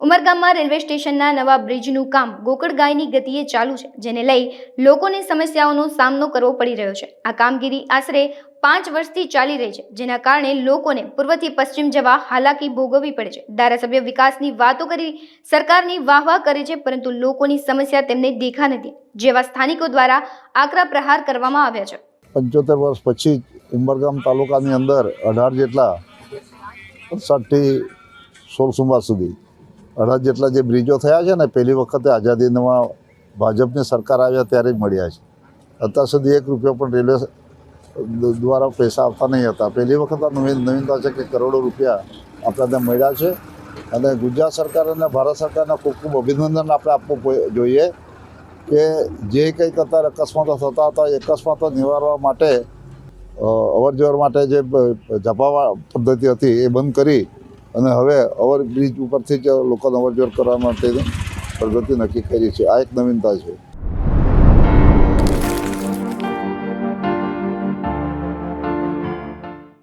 ઉમરગામમાં railway સ્ટેશનના નવા બ્રિજનું કામ ગોકળગાયની ગતિએ ચાલુ છે, જેને લઈ લોકોને સમસ્યાઓનો સામનો કરવો પડી રહ્યો છે. આ કામગીરી આશરે પાંચ વર્ષથી ચાલી રહી છે, જેના કારણે લોકોને પૂર્વથી પશ્ચિમ જવા હાલાકી ભોગવવી પડે છે. ધારાસભ્ય વિકાસની વાતો કરી સરકારની વાહવાહ કરે છે, પરંતુ લોકોની સમસ્યા તેમને દેખા નથી, જેવા સ્થાનિકો દ્વારા આકરા પ્રહાર કરવામાં આવ્યા છે. પંચોતેર વર્ષ પછી ઉમરગામ તાલુકાની અંદર અઢાર જેટલા વલસાડથી સોળસુંબા સુધી અઢાર જેટલા જે બ્રિજો થયા છે ને, પહેલી વખતે આઝાદીમાં ભાજપની સરકાર આવ્યા ત્યારે જ મળ્યા છે. અત્યાર સુધી એક રૂપિયો પણ રેલવે દ્વારા પૈસા આવતા નહીં હતા. પહેલી વખત આ નવીન, નવીનતા છે કે કરોડો રૂપિયા આપણે ત્યાં મળ્યા છે. અને ગુજરાત સરકાર અને ભારત સરકારને ખૂબ ખૂબ અભિનંદન આપણે આપવું જોઈએ કે જે કંઈક અત્યારે અકસ્માતો થતા હતા, એ અકસ્માતો નિવારવા માટે અવરજવર અવર જવર માટે જે જપાવા પદ્ધતિ હતી એ બંધ કરી અને હવે ઓવરબ્રિજ ઉપરથી જ લોકોને અવરજવર કરવા માટેની પ્રગતિ નક્કી કરી છે. આ એક નવીનતા છે.